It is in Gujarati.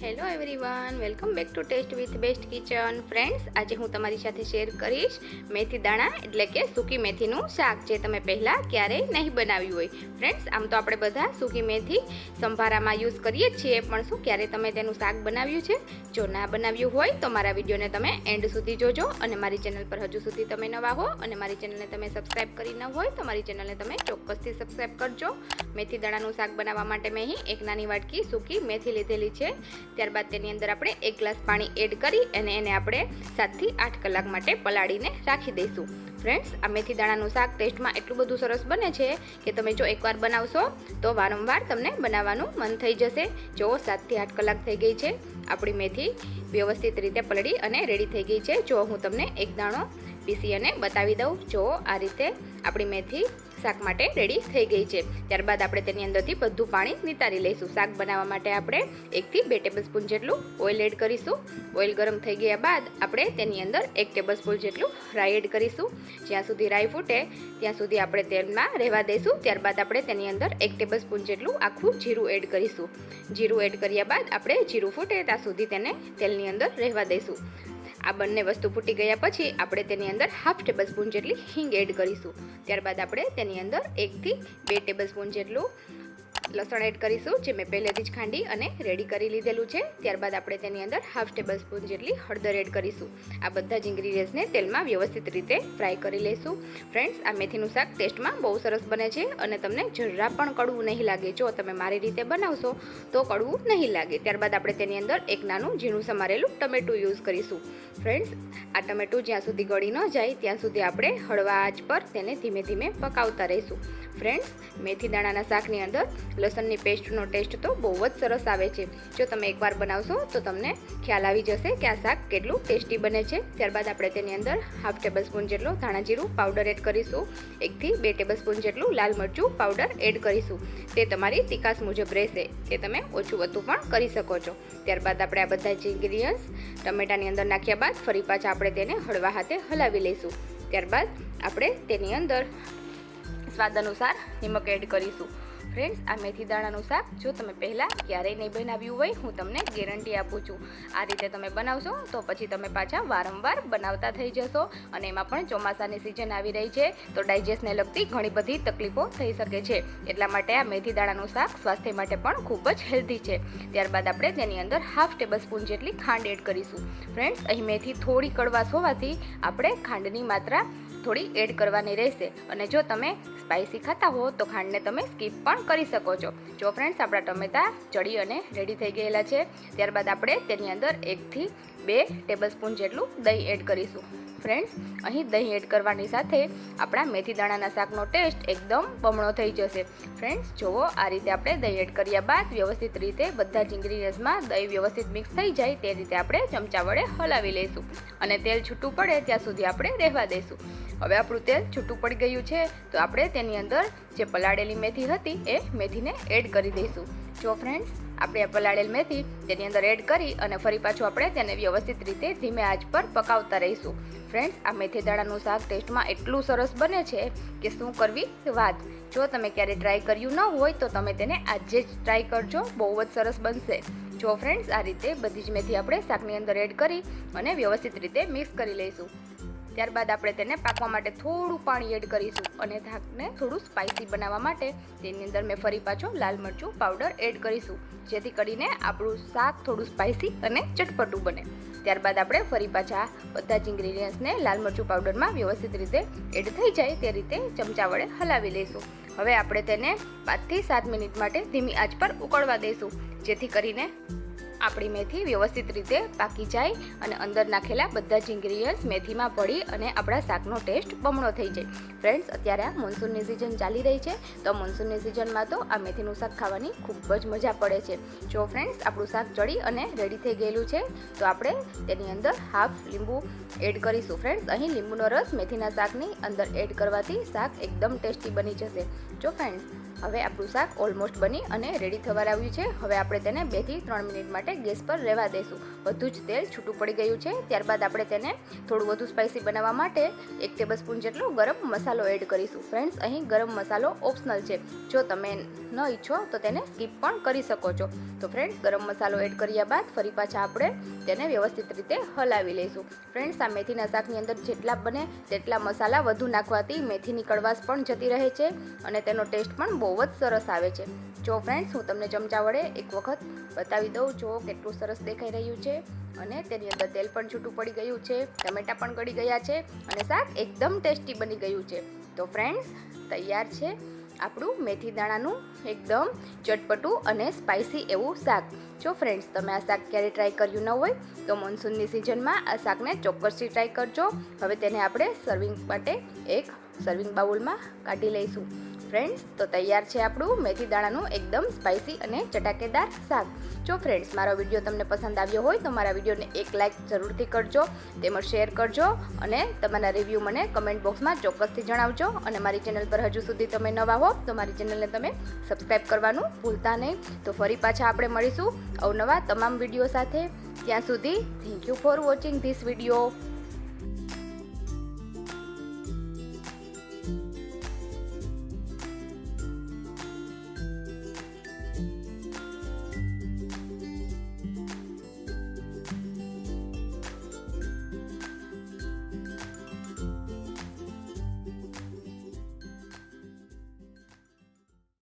Hello everyone welcome back to taste with best kitchen friends આજે હું તમારી સાથે શેર કરીશ મેથી દાણા, એટલે કે સૂકી મેથીનું શાક, જે તમે પહેલાં ક્યારેય નહીં બનાવ્યું હોય. ફ્રેન્ડ્સ આમ તો આપણે બધા સૂકી મેથી સંભારામાં યુઝ કરીએ છીએ, પણ શું ક્યારે તમે તેનું શાક બનાવ્યું છે? જો ના બનાવ્યું હોય, તો મારા વિડીયોને તમે એન્ડ સુધી જોજો અને મારી ચેનલ પર હજુ સુધી તમે નવા હો અને મારી ચેનલને તમે સબસ્ક્રાઈબ કરી ન હોય, તો મારી ચેનલને તમે ચોક્કસથી સબસ્ક્રાઈબ કરજો. મેથી દાણાનું શાક બનાવવા માટે મેં અહીં એક નાની વાટકી સૂકી મેથી લીધેલી છે. ત્યારબાદ તેની અંદર આપણે એક ગ્લાસ પાણી એડ કરી અને એને આપણે સાતથી આઠ કલાક માટે પલાળીને રાખી દઈશું. ફ્રેન્ડ્સ, આ મેથી દાણાનું શાક ટેસ્ટમાં એટલું બધું સરસ બને છે કે તમે જો એકવાર બનાવશો, તો વારંવાર તમને બનાવવાનું મન થઈ જશે. જો સાતથી આઠ કલાક થઈ ગઈ છે, આપણી મેથી વ્યવસ્થિત રીતે પલળી અને રેડી થઈ ગઈ છે. જો હું તમને એક દાણો પીસી અને બતાવી દઉં. જો આ રીતે આપણી મેથી શાક માટે રેડી થઈ ગઈ છે. ત્યારબાદ આપણે તેની અંદરથી બધું પાણી નિતારી લઈશું. શાક બનાવવા માટે આપણે એકથી બે ટેબલ સ્પૂન જેટલું ઓઇલ એડ કરીશું. ઓઇલ ગરમ થઈ ગયા બાદ આપણે તેની અંદર એક ટેબલ સ્પૂન જેટલું રાઈ એડ કરીશું. જ્યાં સુધી રાઈ ફૂટે, ત્યાં સુધી આપણે તેલમાં રહેવા દઈશું. ત્યારબાદ આપણે તેની અંદર એક ટેબલ સ્પૂન જેટલું આખું જીરું એડ કરીશું. જીરું એડ કર્યા બાદ આપણે જીરું ફૂટે ત્યાં સુધી તેને તેલની અંદર રહેવા દઈશું. આ બંને વસ્તુ ફૂટી ગયા પછી આપણે તેની અંદર હાફ ટેબલ સ્પૂન જેટલી હિંગ એડ કરીશું. ત્યારબાદ આપણે તેની અંદર એકથી બે ટેબલ સ્પૂન જેટલું લસણ એડ કરીશું, જે મેં પહેલેથી જ ખાંડી અને રેડી કરી લીધેલું છે. ત્યારબાદ આપણે તેની અંદર હાફ ટેબલ સ્પૂન જેટલી હળદર એડ કરીશું. આ બધા જ ઇન્ગ્રીડિયન્ટ્સને તેલમાં વ્યવસ્થિત રીતે ફ્રાય કરી લઈશું ફ્રેન્ડ્સ આ મેથીનું શાક ટેસ્ટમાં બહુ સરસ બને છે અને તમને જરા પણ કડવું નહીં લાગે. જો તમે મારી રીતે બનાવશો, તો કડવું નહીં લાગે. ત્યારબાદ આપણે તેની અંદર એક નાનું ઝીણું સમારેલું ટમેટું યુઝ કરીશું. ફ્રેન્ડ્સ આ ટમેટું જ્યાં સુધી ગળી ન જાય, ત્યાં સુધી આપણે હળવા આંચ પર તેને ધીમે ધીમે પકાવતા રહીશું. ફ્રેન્ડ્સ મેથી દાણાના શાકની અંદર લસણની પેસ્ટનો ટેસ્ટ તો બહુ જ સરસ આવે છે. જો તમે એકવાર બનાવશો તો તમને ખ્યાલ આવી જશે કે આ શાક કેટલું ટેસ્ટી બને છે. ત્યારબાદ આપણે તેની અંદર હાફ ટેબલ સ્પૂન જેટલો ધાણા પાવડર એડ કરીશું. એકથી બે ટેબલ સ્પૂન જેટલું લાલ મરચું પાવડર એડ કરીશું. તે તમારી તિકાસ મુજબ રહેશે. તે તમે ઓછું વધુ પણ કરી શકો છો. ત્યારબાદ આપણે આ બધા જ ઇન્ગ્રીડિયન્ટ્સ ટમેટાની અંદર નાખ્યા બાદ ફરી પાછા આપણે તેને હળવા હાથે હલાવી લઈશું. ત્યારબાદ આપણે તેની અંદર સ્વાદ અનુસાર નિમક એડ કરીશું. ફ્રેન્ડ્સ, આ મેથી દાણાનું શાક જો તમે પહેલાં ક્યારેય નહીં બનાવ્યું હોય, હું તમને ગેરંટી આપું છું. આ રીતે તમે બનાવશો તો પછી તમે પાછા વારંવાર બનાવતા થઈ જશો અને એમાં પણ ચોમાસાની સિઝન આવી રહી છે, તો ડાયજેસ્ટને લગતી ઘણી બધી તકલીફો થઈ શકે છે. એટલા માટે આ મેથી દાણાનું શાક સ્વાસ્થ્ય માટે પણ ખૂબ જ હેલ્ધી છે. ત્યારબાદ આપણે તેની અંદર હાફ ટેબલ સ્પૂન જેટલી ખાંડ એડ કરીશું. ફ્રેન્ડ્સ, અહીં મેથી થોડી કડવાશ હોવાથી આપણે ખાંડની માત્રા થોડી એડ કરવાની રહેશે. અને જો તમે સ્પાઇસી ખાતા હો તો ખાંડને તમે સ્કીપ પણ કરી શકો છો. જો ફ્રેન્ડ્સ આપણા ટમેટા ચડી અને રેડી થઈ ગયેલા છે. ત્યારબાદ આપણે તેની અંદર એકથી બે ટેબલ સ્પૂન જેટલું દહીં એડ કરીશું. ફ્રેન્ડ્સ, અહીં દહીં એડ કરવાની સાથે આપણા મેથી દાણાના શાકનો ટેસ્ટ એકદમ બમણો થઈ જશે. ફ્રેન્ડ્સ જુઓ આ રીતે આપણે દહીં એડ કર્યા બાદ વ્યવસ્થિત રીતે બધા જ ઇન્ગ્રીડિયન્ટ્સમાં દહીં વ્યવસ્થિત મિક્સ થઈ જાય તે રીતે આપણે ચમચા વડે હલાવી લઈશું અને તેલ છૂટું પડે ત્યાં સુધી આપણે રહેવા દઈશું. હવે આપણું તેલ છૂટું પડી ગયું છે, તો આપણે તેની અંદર જે પલાળેલી મેથી હતી એ મેથીને એડ કરી દઈશું. જો ફ્રેન્ડ્સ આપણે પલાળેલ મેથી તેની અંદર એડ કરી અને ફરી પાછું આપણે તેને વ્યવસ્થિત રીતે ધીમે આંચ પર પકાવતા રહીશું. ફ્રેન્ડ્સ આ મેથી દાણાનું શાક ટેસ્ટમાં એટલું સરસ બને છે કે શું કરવી? વાત. જો તમે ક્યારે ટ્રાય કર્યું ન હોય તો તમે તેને આજે જ ટ્રાય કરજો, બહુ જ સરસ બનશે. જો ફ્રેન્ડ્સ આ રીતે બધી જ મેથી આપણે શાકની અંદર એડ કરી અને વ્યવસ્થિત રીતે મિક્સ કરી લઈશું. ત્યારબાદ આપણે તેને પાકવા માટે થોડું પાણી એડ કરીશું અને શાકને થોડું સ્પાઇસી બનાવવા માટે તેની અંદર મેં ફરી પાછો લાલ મરચું પાવડર એડ કરીશું, જેથી કરીને આપણું શાક થોડું સ્પાઇસી અને ચટપટું બને. ત્યારબાદ આપણે ફરી પાછા બધા જ ઇન્ગ્રીડિયન્ટ્સને લાલ મરચું પાવડરમાં વ્યવસ્થિત રીતે એડ થઈ જાય તે રીતે ચમચા વડે હલાવી લઈશું. હવે આપણે તેને પાંચથી સાત મિનિટ માટે ધીમી આંચ પર ઉકળવા દઈશું, જેથી કરીને આપણી મેથી વ્યવસ્થિત રીતે પાકી જાય અને અંદર નાખેલા બધા જ ઇન્ગ્રીડિયન્ટ્સ મેથીમાં ભળી અને આપણા શાકનો ટેસ્ટ બમણો થઈ જાય. ફ્રેન્ડ્સ અત્યારે આ મોન્સૂનની સિઝન ચાલી રહી છે, તો મોન્સૂનની સિઝનમાં તો આ મેથીનું શાક ખાવાની ખૂબ જ મજા પડે છે. જો ફ્રેન્ડ્સ આપણું શાક ચડી અને રેડી થઈ ગયેલું છે, તો આપણે તેની અંદર હાફ લીંબુ એડ કરીશું. ફ્રેન્ડ્સ અહીં લીંબુનો રસ મેથીના શાકની અંદર એડ કરવાથી શાક એકદમ ટેસ્ટી બની જશે. જો ફ્રેન્ડ્સ હવે આપણું શાક ઓલમોસ્ટ બની અને રેડી થવા આવ્યું છે. હવે આપણે તેને બેથી ત્રણ મિનિટ માટે ગેસ પર રહેવા દઈશું બધું જ તેલ છૂટું પડી ગયું છે. ત્યારબાદ આપણે તેને થોડું વધુ સ્પાઇસી બનાવવા માટે એક ટેબલસ્પૂન જેટલો ગરમ મસાલો એડ કરીશું. ફ્રેન્ડ્સ અહીં ગરમ મસાલો ઓપ્શનલ છે. જો તમે ન ઈચ્છો તો તેને સ્કીપ પણ કરી શકો છો. તો ફ્રેન્ડ્સ ગરમ મસાલો એડ કર્યા બાદ ફરી પાછા આપણે તેને વ્યવસ્થિત રીતે હલાવી લઈશું. ફ્રેન્ડ્સ આ મેથીના શાકની અંદર જેટલા બને તેટલા મસાલા વધુ નાખવાથી મેથીની કડવાશ પણ જતી રહે છે અને તેનો ટેસ્ટ પણ બહુ જ સરસ આવે છે. જો ફ્રેન્ડ્સ હું તમને ચમચા વડે એક વખત બતાવી દઉં, જો કેટલું સરસ દેખાઈ રહ્યું છે અને તેની અંદર તેલ પણ છૂટું પડી ગયું છે, ટમેટાં પણ ગળી ગયા છે અને શાક એકદમ ટેસ્ટી બની ગયું છે. તો ફ્રેન્ડ્સ તૈયાર છે આપણું મેથી દાણાનું એકદમ ચટપટું અને સ્પાઇસી એવું શાક. જો ફ્રેન્ડ્સ તમે આ શાક ક્યારે ટ્રાય કર્યું ન હોય, તો મોન્સૂનની સિઝનમાં આ શાકને ચોક્કસથી ટ્રાય કરજો. હવે તેને આપણે સર્વિંગ માટે એક સર્વિંગ બાઉલમાં કાઢી લઈશું. ફ્રેન્ડ્સ, તો તૈયાર છે આપણું મેથી દાણાનું એકદમ સ્પાઇસી અને ચટાકેદાર શાક. જો ફ્રેન્ડ્સ, મારો વીડિયો તમને પસંદ આવ્યો હોય, તો મારા વિડીયોને એક લાઇક જરૂરથી કરજો, તેમજ શેર કરજો, અને તમારા રિવ્યૂ મને કમેન્ટ બોક્સમાં ચોક્કસથી જણાવજો. અને મારી ચેનલ પર હજુ સુધી તમે નવા હો, તો મારી ચેનલને તમે સબસ્ક્રાઈબ કરવાનું ભૂલતા નહીં. તો ફરી પાછા આપણે મળીશું અવનવા તમામ વીડિયો સાથે. ત્યાં સુધી thank you for watching this video